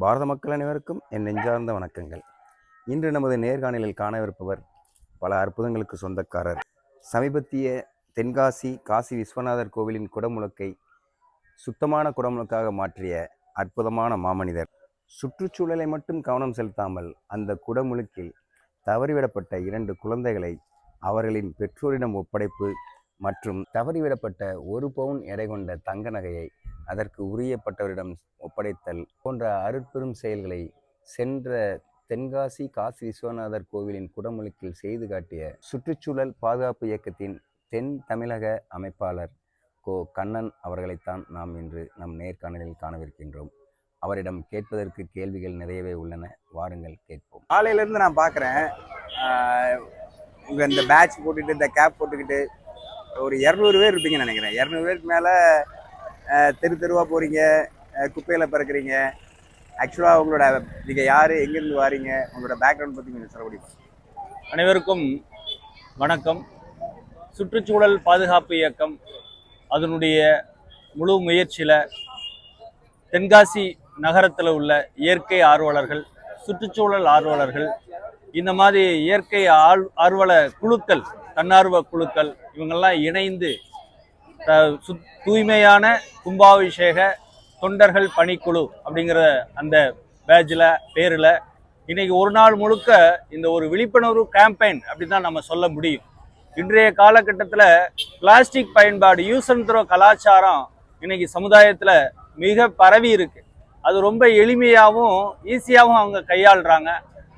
பாரத மக்கள் அனைவருக்கும் என் நெஞ்சார்ந்த வணக்கங்கள். இன்று நமது நேர்காணலில் காணவிருப்பவர் பல அற்புதங்களுக்கு சொந்தக்காரர். சமீபத்திய தென்காசி காசி விஸ்வநாதர் கோவிலின் குடமுழுக்கை சுத்தமான குடமுழுக்காக மாற்றிய அற்புதமான மாமனிதர். சுற்றுச்சூழலை மட்டும் கவனம் செலுத்தாமல் அந்த குடமுழுக்கில் தவறிவிடப்பட்ட இரண்டு குழந்தைகளை அவர்களின் பெற்றோரிடம் ஒப்படைப்பு மற்றும் தவறிவிடப்பட்ட ஒரு பவுன் எடை கொண்ட தங்க நகையை அதற்கு உரியப்பட்டவரிடம் ஒப்படைத்தல் போன்ற அருட்பெரும் செயல்களை சென்ற தென்காசி காசி விஸ்வநாதர் கோவிலின் குடமுழுக்கில் செய்து காட்டிய சுற்றுச்சூழல் பாதுகாப்பு இயக்கத்தின் தென் தமிழக அமைப்பாளர் கோ கண்ணன் அவர்களைத்தான் நாம் இன்று நம் நேர்காணலில் காணவிருக்கின்றோம். அவரிடம் கேட்பதற்கு கேள்விகள் நிறையவே உள்ளன. வாருங்கள் கேட்போம். காலையிலேருந்து நான் பார்க்குறேன். இங்கே இந்த பேட்ச் போட்டுக்கிட்டு இந்த கேப் போட்டுக்கிட்டு ஒரு இரநூறு பேர் இருப்பீங்கன்னு நினைக்கிறேன். இரநூறு பேருக்கு மேலே தெரு தெருவாக போகிறீங்க குப்பையில் பிறக்கிறீங்க. ஆக்சுவலாக உங்களோட நீங்கள் யார் எங்கேருந்து வாரீங்க உங்களோட பேக்ரவுண்ட் பற்றி கொஞ்சம் சொல்ல முடியுமா? அனைவருக்கும் வணக்கம். சுற்றுச்சூழல் பாதுகாப்பு இயக்கம் அதனுடைய முழு முயற்சியில் தென்காசி நகரத்தில் உள்ள இயற்கை ஆர்வலர்கள் சுற்றுச்சூழல் ஆர்வலர்கள் இந்த மாதிரி இயற்கை ஆள் ஆர்வல குழுக்கள் தன்னார்வ குழுக்கள் இவங்கெல்லாம் இணைந்து தூய்மையான கும்பாபிஷேக தொண்டர்கள் பணிக்குழு அப்படிங்கிற அந்த பேட்சில் பேரில் இன்றைக்கி ஒரு நாள் முழுக்க இந்த ஒரு விழிப்புணர்வு கேம்பெயின் அப்படி தான் நம்ம சொல்ல முடியும். இன்றைய காலகட்டத்தில் பிளாஸ்டிக் பயன்பாடு யூஸ் அண்ட் த்ரோ கலாச்சாரம் இன்றைக்கி சமுதாயத்தில் மிக பரவி இருக்கு. அது ரொம்ப எளிமையாகவும் ஈஸியாகவும் அவங்க கையாளுறாங்க.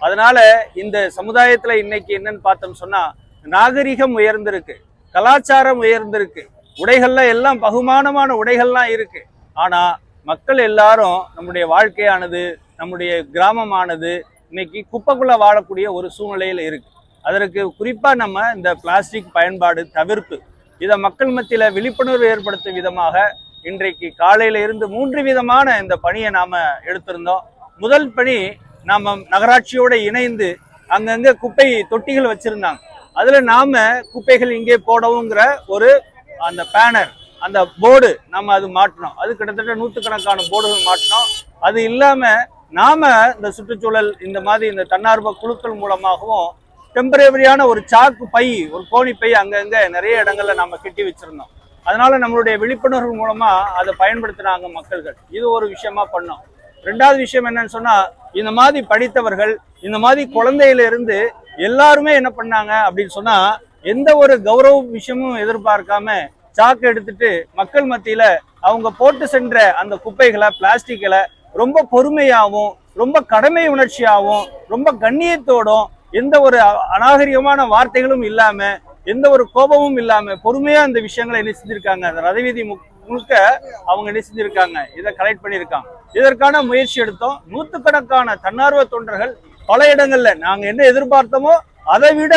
அதனால் இந்த சமுதாயத்தில் இன்றைக்கி என்னன்னு பார்த்தோம் சொன்னால் நாகரிகம் உயர்ந்திருக்கு கலாச்சாரம் உயர்ந்திருக்கு. உடைகள்ல எல்லாம் பகுமானமான உடைகள்லாம் இருக்கு. ஆனா மக்கள் எல்லாரும் நம்முடைய வாழ்க்கையானது நம்முடைய கிராமமானது இன்னைக்கு குப்பைக்குள்ள வாழக்கூடிய ஒரு சூழ்நிலையில் இருக்கு. அதற்கு குறிப்பா நம்ம இந்த பிளாஸ்டிக் பயன்பாடு தவிர்ப்பு இதை மக்கள் மத்தியில விழிப்புணர்வு ஏற்படுத்தும் விதமாக இன்றைக்கு காலையில இருந்து மூன்று விதமான இந்த பணியை நாம எடுத்திருந்தோம். முதல் பணி நாம நகராட்சியோட இணைந்து அங்கங்க குப்பை தொட்டிகள் வச்சிருந்தாங்க. அதுல நாம குப்பைகள் இங்கே போடவுங்கிற ஒரு அந்த பேனர் அந்த போர்டு நம்ம அது மாட்டினோம் அது கிட்டத்தட்ட நூற்றுக்கணக்கான போர்டுகள் மாட்டினோம் அது இல்லாமல் நாம இந்த சுற்றுச்சூழல் இந்த மாதிரி இந்த தன்னார்வ குழுக்கள் மூலமாகவும் டெம்பரவரியான ஒரு சாக்கு பை ஒரு கோணி பை அங்கங்கே நிறைய இடங்கள்ல நம்ம கட்டி வச்சிருந்தோம். அதனால நம்மளுடைய விழிப்புணர்வு மூலமா அதை பயன்படுத்தினாங்க மக்கள்கள். இது ஒரு விஷயமா பண்ணோம். ரெண்டாவது விஷயம் என்னன்னு சொன்னா இந்த மாதிரி படித்தவர்கள் இந்த மாதிரி குழந்தையில இருந்து எல்லாருமே என்ன பண்ணாங்க அப்படின்னு சொன்னா எந்த ஒரு கௌரவ விஷயமும் எதிர்பார்க்காம சாக்கு எடுத்துட்டு மக்கள் மத்தியில அவங்க போட்டு சென்ற அந்த குப்பைகளை பிளாஸ்டிக்களை ரொம்ப பொறுமையாகவும் ரொம்ப கடமை உணர்ச்சியாகவும் ரொம்ப கண்ணியத்தோடும் எந்த ஒரு அநாகரிகமான வார்த்தைகளும் இல்லாம எந்த ஒரு கோபமும் இல்லாம பொறுமையா இந்த விஷயங்களை என்ன செஞ்சிருக்காங்க? அந்த ரதவீதி மு- முழுக்க அவங்க என்ன செஞ்சிருக்காங்க? இதை கலெக்ட் பண்ணியிருக்காங்க. இதற்கான முயற்சி எடுத்தோம். நூத்துக்கணக்கான தன்னார்வ தொண்டர்கள் பல இடங்கள்ல நாங்க என்ன எதிர்பார்த்தோமோ அதை விட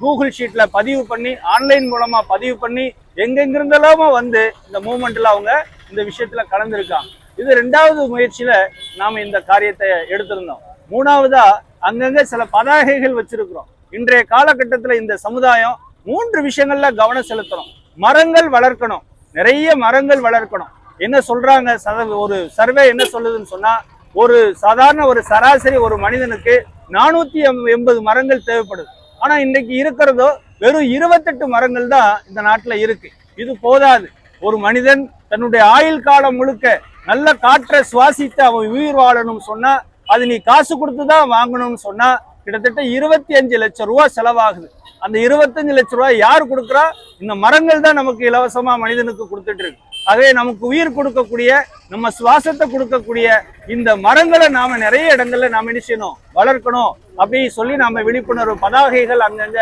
கூகுள் ஷீட்ல பதிவு பண்ணி ஆன்லைன் மூலமா பதிவு பண்ணி எங்கெங்கிருந்தெல்லாமோ வந்து இந்த மூமெண்ட்ல அவங்க இந்த விஷயத்துல கலந்துருக்காங்க. இது ரெண்டாவது முயற்சியில நாம இந்த காரியத்தை எடுத்திருந்தோம். மூணாவதா அங்கங்க சில பதாகைகள் வச்சிருக்கிறோம். இன்றைய காலகட்டத்தில் இந்த சமுதாயம் மூன்று விஷயங்கள்ல கவனம் செலுத்தணும் மரங்கள் வளர்க்கணும். நிறைய மரங்கள் வளர்க்கணும். என்ன சொல்றாங்க? சத ஒரு சர்வே என்ன சொல்லுதுன்னு சொன்னா ஒரு சாதாரண ஒரு சராசரி ஒரு மனிதனுக்கு நானூத்தி எண்பது மரங்கள் தேவைப்படுது. ஆனா இன்னைக்கு இருக்கிறதோ வெறும் இருபத்தெட்டு மரங்கள் தான் இந்த நாட்டுல இருக்கு. இது போதாது. ஒரு மனிதன் தன்னுடைய ஆயுள் காலம் முழுக்க நல்ல காற்றை சுவாசித்து அவன் உயிர் வாழணும்னு சொன்னா அது நீ காசு கொடுத்து தான் வாங்கணும்னு சொன்னா கிட்டத்தட்ட இருபத்தி அஞ்சு லட்சம் ரூபாய் செலவாகுது. அந்த இருபத்தஞ்சு லட்ச ரூபாய் யார் கொடுக்குறா? இந்த மரங்கள் தான் நமக்கு இலவசமா மனிதனுக்கு கொடுத்துட்டு இருக்கு. அதே நமக்கு உயிர் கொடுக்கக்கூடிய நம்ம சுவாசத்தை கொடுக்கக்கூடிய இந்த மரங்களை நாம நிறைய இடங்கள்ல நாம என்ன செய்யணும்? வளர்க்கணும் அப்படின்னு சொல்லி நாம விழிப்புணர்வு பதாகைகள் அங்கங்க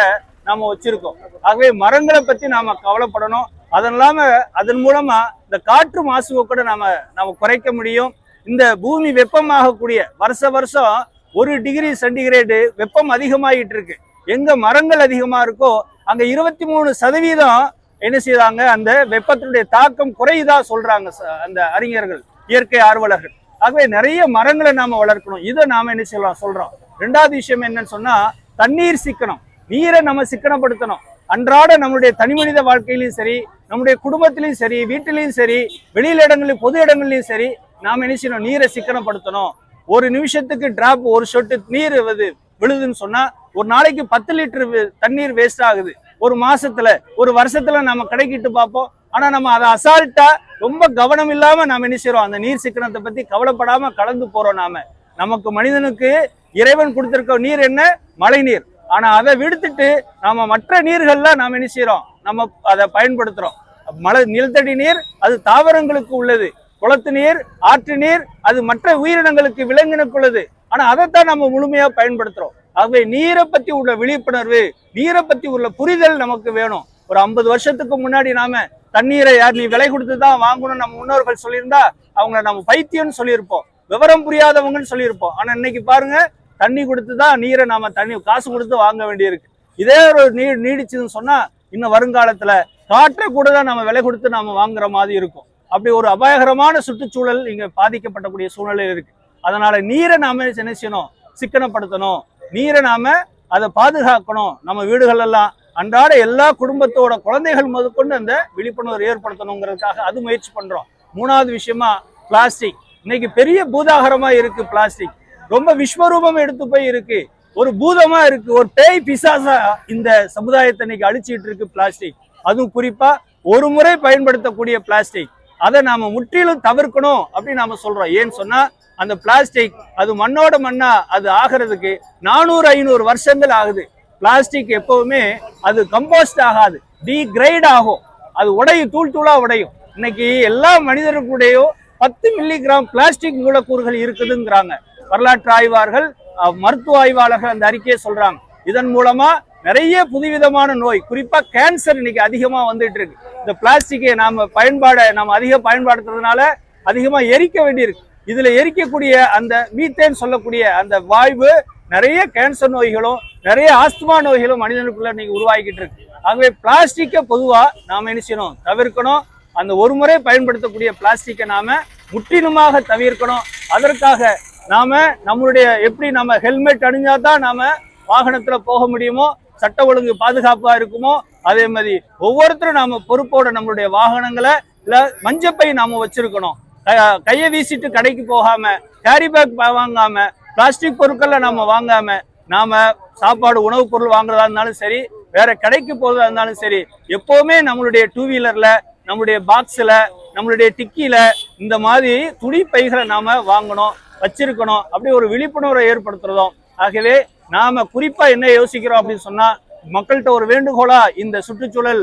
நாம வச்சிருக்கோம். ஆகவே மரங்களை பத்தி நாம கவலைப்படணும். அதன் இல்லாம அதன் மூலமா இந்த காற்று மாசுவை கூட நாம நாம குறைக்க முடியும். இந்த பூமி வெப்பமாகக்கூடிய வருஷ வருஷம் ஒரு டிகிரி சென்டிகிரேடு வெப்பம் அதிகமாகிட்டு இருக்கு. எங்க மரங்கள் அதிகமா இருக்கோ அங்க இருபத்தி மூணு சதவீதம் என்ன செய்தாங்க அந்த வெப்பத்தினுடைய தாக்கம் குறையுதா சொல்றாங்க அந்த அறிஞர்கள் இயற்கை ஆர்வலர்கள். ஆகவே நிறைய மரங்களை நாம வளர்க்கணும். இதை நாம என்ன செய்யலாம் சொல்றோம். ரெண்டாவது விஷயம் என்னன்னு சொன்னா தண்ணீர் சிக்கனம். நீரை நம்ம சிக்கனப்படுத்தணும். அன்றாட நம்மளுடைய தனிமனித வாழ்க்கையிலையும் சரி நம்முடைய குடும்பத்திலையும் சரி வீட்டிலையும் சரி வெளியில இடங்களிலும் பொது இடங்கள்லையும் சரி நாம் என்ன செய்யணும்? நீரை சிக்கனப்படுத்தணும். ஒரு நிமிஷத்துக்கு டிராப் ஒரு சொட்டு நீர் விழுதுன்னு சொன்னா ஒரு நாளைக்கு பத்து லிட்டர் தண்ணீர் வேஸ்ட் ஆகுது. ஒரு மாசத்துல ஒரு வருஷத்துல நம்ம கடைக்கிட்டு பார்ப்போம். ஆனா நம்ம அதை அசால்ட்டா ரொம்ப கவனம் இல்லாம நாம என்ன செய்யறோம் அந்த நீர் சிக்கனத்தை பத்தி கவலைப்படாம கலந்து போறோம் நாம. நமக்கு மனிதனுக்கு இறைவன் கொடுத்திருக்க நீர் என்ன? மழை நீர். ஆனா அதை விடுத்துட்டு நாம மற்ற நீர்கள்லாம் நாம என்ன செய்யறோம் நம்ம அதை பயன்படுத்துறோம். மழை நிலத்தடி நீர் அது தாவரங்களுக்கு உள்ளது. குளத்து நீர் ஆற்று நீர் அது மற்ற உயிரினங்களுக்கு விலங்கினுக்கு உள்ளது ஆனா அதைத்தான் நம்ம முழுமையா பயன்படுத்துறோம். ஆகவே நீரை பத்தி உள்ள விழிப்புணர்வு நீரை பத்தி உள்ள புரிதல் நமக்கு வேணும். ஒரு ஐம்பது வருஷத்துக்கு முன்னாடி நாம தண்ணீரை யார் நீ விலை கொடுத்து தான் வாங்கணும் நம்ம முன்னோர்கள் சொல்லியிருந்தா அவங்கள நம்ம பைத்தியம்னு சொல்லியிருப்போம். விவரம் புரியாதவங்கன்னு சொல்லியிருப்போம். ஆனா இன்னைக்கு பாருங்க தண்ணி கொடுத்து தான் நீரை நாம தண்ணி காசு கொடுத்து வாங்க வேண்டியிருக்கு. இதே ஒரு நீர் நீடிச்சுன்னு சொன்னா இன்னும் வருங்காலத்துல காற்றை கூட தான் நம்ம விலை கொடுத்து நாம வாங்குற மாதிரி இருக்கும். அப்படி ஒரு அபாயகரமான சுற்றுச்சூழல் இங்க பாதிக்கப்படக்கூடிய சூழ்நிலை இருக்கு. அதனால நீரை நாம என்ன செய்யணும்? சிக்கனப்படுத்தணும். நீரை நாம அதை பாதுகாக்கணும். நம்ம வீடுகள் எல்லாம் அன்றாட எல்லா குடும்பத்தோட குழந்தைகள் முதற்கொண்டு அந்த விழிப்புணர்வு ஏற்படுத்தணுங்கிறதுக்காக அது முயற்சி பண்றோம். மூணாவது விஷயமா பிளாஸ்டிக். இன்னைக்கு பெரிய பூதாகரமா இருக்கு பிளாஸ்டிக். ரொம்ப விஸ்வரூபம் எடுத்து போய் இருக்கு. ஒரு பூதமா இருக்கு. ஒரு பேய் பிசாசா இந்த சமுதாயத்தை இன்னைக்கு அழிச்சிட்டு இருக்கு பிளாஸ்டிக். அதுவும் குறிப்பா ஒரு முறை பயன்படுத்தக்கூடிய பிளாஸ்டிக். அதை நாம முற்றிலும் தவிர்க்கணும் அப்படின்னு நாம சொல்றோம். ஏன்னு சொன்னா அந்த பிளாஸ்டிக் அது மண்ணோட மண்ணா அது ஆகிறதுக்கு நானூறு ஐநூறு வருஷங்கள் ஆகுது. பிளாஸ்டிக் எப்பவுமே அது கம்போஸ்ட் ஆகாது டீக்ரைட் ஆகும். அது உடையும் தூள் தூளா உடையும். இன்னைக்கு எல்லா மனிதர்களுடைய பத்து மில்லிகிராம் பிளாஸ்டிக் மூலக்கூறுகள் இருக்குதுங்கிறாங்க. வரலாற்று ஆய்வார்கள் மருத்துவ ஆய்வாளர்கள் அந்த அறிக்கையை சொல்றாங்க. இதன் மூலமா நிறைய புதுவிதமான நோய் குறிப்பாக கேன்சர் இன்னைக்கு அதிகமாக வந்துட்டு இருக்கு. இந்த பிளாஸ்டிக்கை நாம் பயன்பாடை நாம் அதிக பயன்படுத்துறதுனால அதிகமாக எரிக்க வேண்டியிருக்கு. இதில் எரிக்கக்கூடிய அந்த மீத்தேன் சொல்லக்கூடிய அந்த வாய்வு நிறைய கேன்சர் நோய்களும் நிறைய ஆஸ்துமா நோய்களும் மனிதனுக்குள்ள இன்னைக்கு உருவாகிக்கிட்டு இருக்கு. ஆகவே பிளாஸ்டிக்கை பொதுவாக நாம் என்ன செய்யணும்? தவிர்க்கணும். அந்த ஒரு முறை பயன்படுத்தக்கூடிய பிளாஸ்டிக்கை நாம முற்றிலுமாக தவிர்க்கணும். அதற்காக நாம நம்மளுடைய எப்படி நம்ம ஹெல்மெட் அணிஞ்சாதான் நாம வாகனத்துல போக முடியுமோ சட்ட ஒழுங்கு பாதுகாப்பா இருக்குமோ அதே மாதிரி ஒவ்வொருத்தரும் நாம பொறுப்போட நம்மளுடைய வாகனங்களை இல்ல மஞ்சப்பை நாம வச்சிருக்கணும். கையை வீசிட்டு கடைக்கு போகாம கேரி பேக் வாங்காம பிளாஸ்டிக் பொருட்களை நாம வாங்காம நாம சாப்பாடு உணவுப் பொருள் வாங்குறதா இருந்தாலும் சரி வேற கடைக்கு போறதா இருந்தாலும் சரி எப்பவுமே நம்மளுடைய டூ வீலர்ல நம்மளுடைய பாக்ஸ்ல நம்மளுடைய டிக்கியில இந்த மாதிரி துணி பைகளை நாம வாங்கணும் வச்சிருக்கணும். அப்படி ஒரு விழிப்புணர்வை ஏற்படுத்துறதும். ஆகவே நாம குறிப்பா என்ன யோசிக்கிறோம் அப்படின்னு சொன்னா மக்கள்கிட்ட ஒரு வேண்டுகோளா இந்த சுற்றுச்சூழல்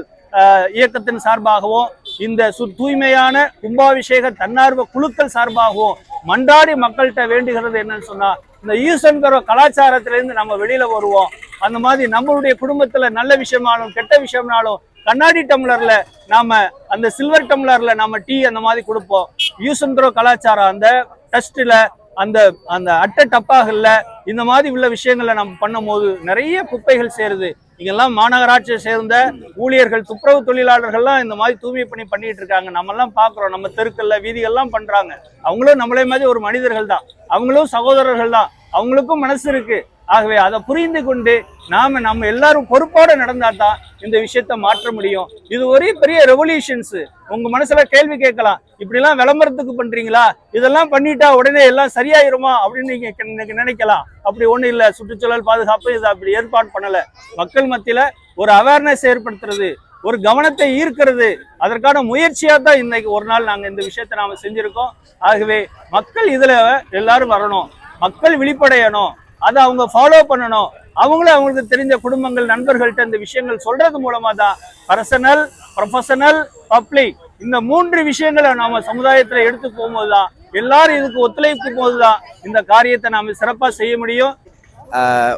இயக்கத்தின் சார்பாகவும் இந்த சு தூய்மையான கும்பாபிஷேக தன்னார்வ குழுக்கள் சார்பாகவும் மன்றாடி மக்கள்கிட்ட வேண்டுகிறது என்னன்னு சொன்னா இந்த ஈசன்கிற கலாச்சாரத்திலிருந்து நம்ம வெளியில வருவோம். அந்த மாதிரி நம்மளுடைய குடும்பத்துல நல்ல விஷயமானாலும் கெட்ட விஷயம்னாலும் கண்ணாடி டம்ளர்ல நாம அந்த சில்வர் டம்ளர்ல நாம டீ அந்த மாதிரி கொடுப்போம். யூசன்கிற கலாச்சாரம் அந்த டஸ்ட்ல அந்த அந்த அட்டை டப்பாகல்ல இந்த மாதிரி உள்ள விஷயங்களை நம்ம பண்ணும்போது நிறைய குப்பைகள் சேருது. இங்கெல்லாம் மாநகராட்சியை சேர்ந்த ஊழியர்கள் துப்புரவு தொழிலாளர்கள்லாம் இந்த மாதிரி தூய்மை பணி பண்ணிட்டு இருக்காங்க. நம்ம எல்லாம் பாக்குறோம் நம்ம தெருக்கள்ல வீதிகள்லாம் பண்றாங்க. அவங்களும் நம்மளே மாதிரி ஒரு மனிதர்கள் தான். அவங்களும் சகோதரர்கள் தான். அவங்களுக்கும் மனசு இருக்கு. ஆகவே அதை புரிந்து கொண்டு நாம நம்ம எல்லாரும் பொறுப்போட நடந்தா தான் இந்த விஷயத்த மாற்ற முடியும். இது ஒரே பெரிய ரெவல்யூஷன்ஸ் உங்க மனசுல கேள்வி கேட்கலாம். இப்படிலாம் விளம்பரத்துக்கு பண்றீங்களா? இதெல்லாம் பண்ணிட்டா உடனே எல்லாம் சரியாயிருமா? அப்படின்னு நீங்க நினைக்கலாம். அப்படி ஒண்ணும் இல்ல. சுற்றுச்சூழல் பாதுகாப்பு இதை அப்படி ஏற்பாடு பண்ணல. மக்கள் மத்தியில ஒரு அவேர்னஸ் ஏற்படுத்துறது ஒரு கவனத்தை ஈர்க்கிறது அதற்கான முயற்சியாக தான் இன்னைக்கு ஒரு நாள் நாங்கள் இந்த விஷயத்தை நாம் செஞ்சுருக்கோம். ஆகவே மக்கள் இதில் எல்லாரும் வரணும். மக்கள் விழிப்படையணும். அதை அவங்க ஃபாலோ பண்ணணும். அவங்களும் அவங்களுக்கு தெரிஞ்ச குடும்பங்கள் நண்பர்கள்ட்ட இந்த விஷயங்கள் சொல்றது மூலமா தான் பர்சனல் ப்ரொஃபஷனல் பப்ளிக் இந்த மூன்று விஷயங்களை நாம சமுதாயத்துல எடுத்து போகும்போது தான் எல்லாரும் இதுக்கு ஒத்துழைக்கும் போது தான் இந்த காரியத்தை நாம சிறப்பா செய்ய முடியும்.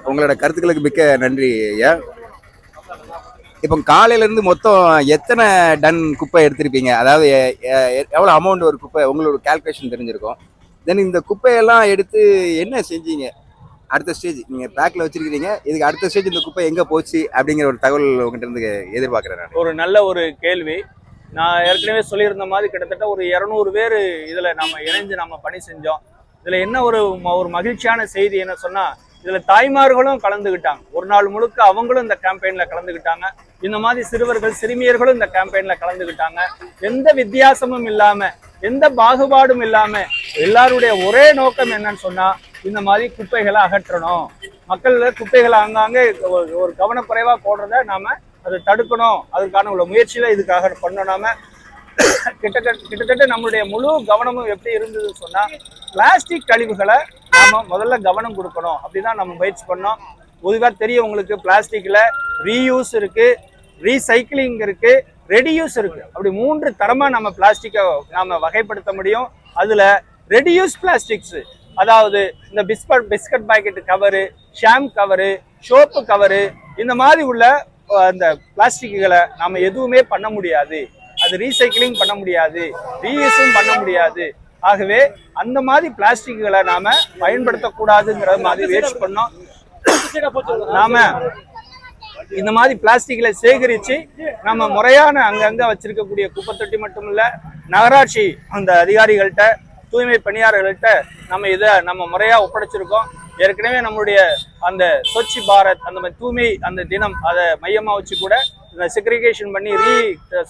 உங்களோட கருத்துக்களுக்கு மிக்க நன்றி ஐயா. இப்போ காலையில இருந்து மொத்தம் எத்தனை டன் குப்பை எடுத்திருப்பீங்க? அதாவது எவ்வளோ எவ்வளவு அமௌண்ட் ஒரு குப்பை? உங்களோட கால்குலேஷன் தெரிஞ்சிருக்கும். தென் இந்த குப்பையெல்லாம் எடுத்து என்ன செஞ்சீங்க? அடுத்த ஸ்டேஜ் நீங்கள் பேக்கில் வச்சிருக்கிறீங்க. இதுக்கு அடுத்த ஸ்டேஜ் இந்த குப்பை எங்கே போச்சு அப்படிங்கிற ஒரு தகவல் உங்ககிட்ட இருந்து எதிர்பார்க்குறேன் நான். ஒரு நல்ல ஒரு கேள்வி. நான் ஏற்கனவே சொல்லியிருந்த மாதிரி கிட்டத்தட்ட ஒரு இரநூறு பேர் இதில் நம்ம இணைஞ்சு நம்ம பணி செஞ்சோம். இதில் என்ன ஒரு ம- ஒரு மகிழ்ச்சியான செய்தி என்ன சொன்னால் இதில் தாய்மார்களும் கலந்துக்கிட்டாங்க ஒரு நாள் முழுக்க அவங்களும் இந்த கேம்பெயினில் கலந்துக்கிட்டாங்க இந்த மாதிரி சிறுவர்கள் சிறுமியர்களும் இந்த கேம்பெயினில் கலந்துக்கிட்டாங்க எந்த வித்தியாசமும் இல்லாமல் எந்த பாகுபாடும் இல்லாமல் எல்லாருடைய ஒரே நோக்கம் என்னன்னு சொன்னால் இந்த மாதிரி குப்பைகளை அகற்றணும். மக்கள் குப்பைகளை ஆங்காங்கே ஒரு- கவனக்குறைவாக கவனக்குறைவா போடுறத நாம அதை தடுக்கணும். அதுக்கான உள்ள முயற்சியில இதுக்காக பண்ணணும் கிட்டத்தட்ட கிட்டத்தட்ட நம்மளுடைய முழு கவனமும் எப்படி இருந்ததுன்னு சொன்னா பிளாஸ்டிக் கழிவுகளை நாம முதல்ல கவனம் கொடுக்கணும். அப்படிதான் நம்ம முயற்சி பண்ணோம். பொதுவாக தெரியும் உங்களுக்கு பிளாஸ்டிக்ல ரீயூஸ் இருக்கு ரீசைக்கிளிங் இருக்கு ரெடியூஸ் இருக்கு. அப்படி மூன்று தரமா நம்ம பிளாஸ்டிக்கை நாம வகைப்படுத்த முடியும். அதுல ரெடியூஸ் பிளாஸ்டிக்ஸ் அதாவது இந்த பிஸ்கட் பிஸ்கட் பாக்கெட் கவரு ஷாம் கவரு சோப்பு கவரு இந்த மாதிரி உள்ள அந்த பிளாஸ்டிக்குகளை நாம் எதுவுமே பண்ண முடியாது. அது ரீசைக்கிளிங் பண்ண முடியாது. ரீயூஸும் பண்ண முடியாது. ஆகவே அந்த மாதிரி பிளாஸ்டிக்குகளை நாம பயன்படுத்தக்கூடாதுங்கிற மாதிரி வேஸ்ட் பண்ணோம். நாம இந்த மாதிரி பிளாஸ்டிக்களை சேகரித்து நம்ம முறையான அங்கங்கே வச்சிருக்கக்கூடிய குப்பை தொட்டி மட்டும் இல்லை நகராட்சி அந்த அதிகாரிகள்கிட்ட தூய்மை பணியாளர்கள்ட்ட நம்ம இதை நம்ம முறையாக ஒப்படைச்சிருக்கோம். ஏற்கனவே நம்மளுடைய அந்த ஸ்வச் பாரத் அந்த மாதிரி தூய்மை அந்த தினம் அதை மையமாக வச்சு கூட இந்த செக்ரிகேஷன் பண்ணி ரீ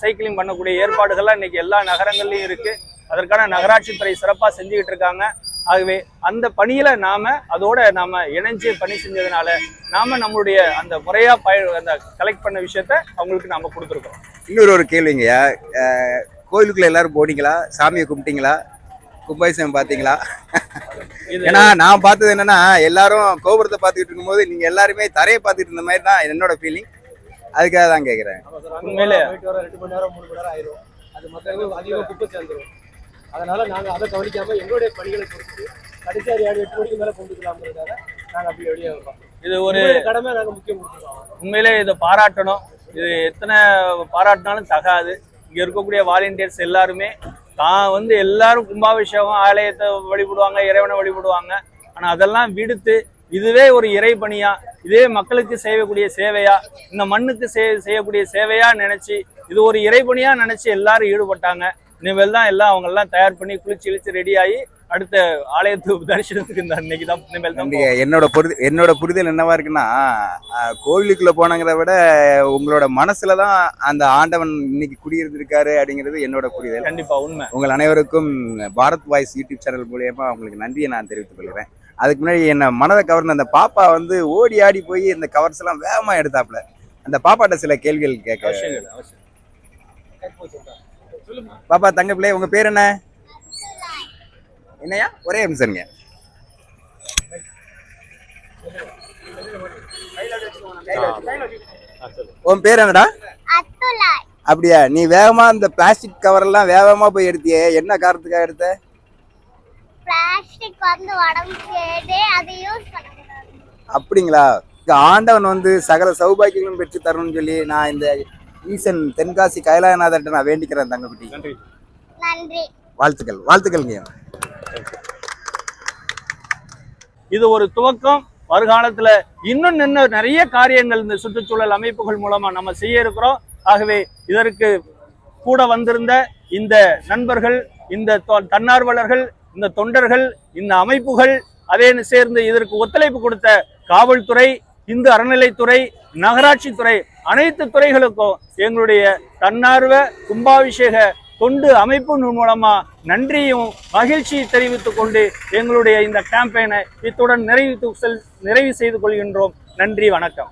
சைக்கிளிங் பண்ணக்கூடிய ஏற்பாடுகள்லாம் இன்னைக்கு எல்லா நகரங்கள்லையும் இருக்கு. அதற்கான நகராட்சி துறை சிறப்பாக செஞ்சுக்கிட்டு இருக்காங்க. ஆகவே அந்த பணியில நாம அதோட நாம இணைஞ்சு பணி செஞ்சதுனால நாம நம்மளுடைய அந்த முறையா பய அந்த கலெக்ட் பண்ண விஷயத்த அவங்களுக்கு நாம கொடுத்துருக்கோம். இன்னொரு ஒரு கேள்விங்க அஹ், கோயிலுக்குள்ள எல்லாரும் போனீங்களா? சாமியை கும்பிட்டீங்களா? கும்பாபிஷேகம் பார்த்தீங்களா? இது ஏன்னா நான் பார்த்தது என்னன்னா எல்லாரும் கோபுரத்தை பார்த்துக்கிட்டு இருக்கும்போது நீங்க எல்லாருமே தரையை பார்த்துட்டு இருந்த மாதிரி தான் என்னோட ஃபீலிங் அதுக்காக தான் கேட்குறேன் உண்மையிலே. போயிட்டு வர ரெண்டு மணி நேரம் மூணு மணி நேரம் ஆயிரும். அது மக்களுக்கு அதிகமாக குப்பை சேர்ந்துரும். அதனால நாங்க அதை கவனிக்காம எங்களுடைய பணிகளை பொறுத்து கடைசி ஏழு எட்டு மணிக்கு மேல கொண்டுக்கலாம்ன்றதுக்காக நாங்க அப்படி வெளியே வரோம் இது ஒரு கடமை நாங்க முக்கியம் கொடுத்துருக்கோம். உண்மையிலே இதை பாராட்டணும். இது எத்தனை பாராட்டினாலும் தகாது. இங்க இருக்கக்கூடிய வாலண்டியர்ஸ் எல்லாருமே தான் வந்து எல்லாரும் கும்பாபிஷேகம் ஆலயத்தை வழிபடுவாங்க இறைவனை வழிபடுவாங்க. ஆனால் அதெல்லாம் விடுத்து இதுவே ஒரு இறைபணியா இதே மக்களுக்கு செய்யக்கூடிய சேவையா இந்த மண்ணுக்கு செய்- செய்யக்கூடிய சேவையா நினைச்சு இது ஒரு இறைப்பணியா நினைச்சு எல்லாரும் ஈடுபட்டாங்க. இனிமேல் தான் எல்லாம் அவங்க எல்லாம் தயார் பண்ணி குளிச்சு இழிச்சு ரெடி ஆகி அடுத்த ஆலயத்து தரிசனத்துக்கு இந்த அன்னைக்கு தான் இனிமேல் தான் என்னோட புரிது என்னோட புரிதல் என்னவா இருக்குன்னா அஹ், கோயிலுக்குள்ள போனாங்கிறத விட உங்களோட மனசுல தான் அந்த ஆண்டவன் இன்னைக்கு குடியிருந்திருக்காரு அப்படிங்கிறது என்னோட புரிதல். கண்டிப்பா உண்மை. உங்கள் அனைவருக்கும் பாரத் வாய்ஸ் யூடியூப் சேனல் மூலியமா உங்களுக்கு நன்றியை நான் தெரிவித்துக் கொள்கிறேன். அதுக்கு முன்னாடி என்ன மனதை கவர்ந்த அந்த பாப்பா வந்து ஓடி ஆடி போய் இந்த கவர்ஸ் எல்லாம் வேகமா எடுத்தாப்ல அந்த பாப்பாட்ட சில கேள்விகள் கேட்க அவசியம். அவசியம் பாப்பா தங்க பிள்ளை உங்க பேர் என்ன? என்னையா ஒரே நிமிஷம்ங்க. உன் பேர் என்னடா? அப்படியா? நீ வேகமா இந்த பிளாஸ்டிக் கவர் எல்லாம் வேகமா போய் எடுத்தியே. என்ன காரணத்துக்காக எடுத்த? பிளாஸ்டிக் வந்து உடம்புக்கு அதை யூஸ் அப்படிங்களா? ஆண்டவன் வந்து சகல சௌபாக்கியங்களும் பெற்று தரணும்னு சொல்லி நான் இந்த ஈசன் தென்காசி கைலாயநாதர்கிட்ட நான் வேண்டிக்கிறேன் தங்கக்குட்டி நன்றி நன்றி. வாழ்த்துக்கள். வாழ்த்துக்கள்ங்க. இது ஒரு துவக்கம். வருகாலத்துல இன்னும் இன்னும் நிறைய காரியங்கள் இந்த சுற்றுச்சூழல் அமைப்புகள் மூலமா நம்ம செய்ய இருக்கிறோம். ஆகவே இதற்கு கூட வந்திருந்த இந்த நண்பர்கள் இந்த தொ- தன்னார்வலர்கள் இந்த தொண்டர்கள் இந்த அமைப்புகள் அதே சேர்ந்து இதற்கு ஒத்துழைப்பு கொடுத்த காவல்துறை இந்து அறநிலைத்துறை நகராட்சி துறை அனைத்து துறைகளுக்கும் எங்களுடைய தன்னார்வ கும்பாபிஷேக தொண்டு அமைப்பு மூலமா நன்றியும் மகிழ்ச்சியை தெரிவித்துக் கொண்டு எங்களுடைய இந்த கேம்பெயினை இத்துடன் நிறைவு செல் நிறைவு செய்து கொள்கின்றோம். நன்றி வணக்கம்.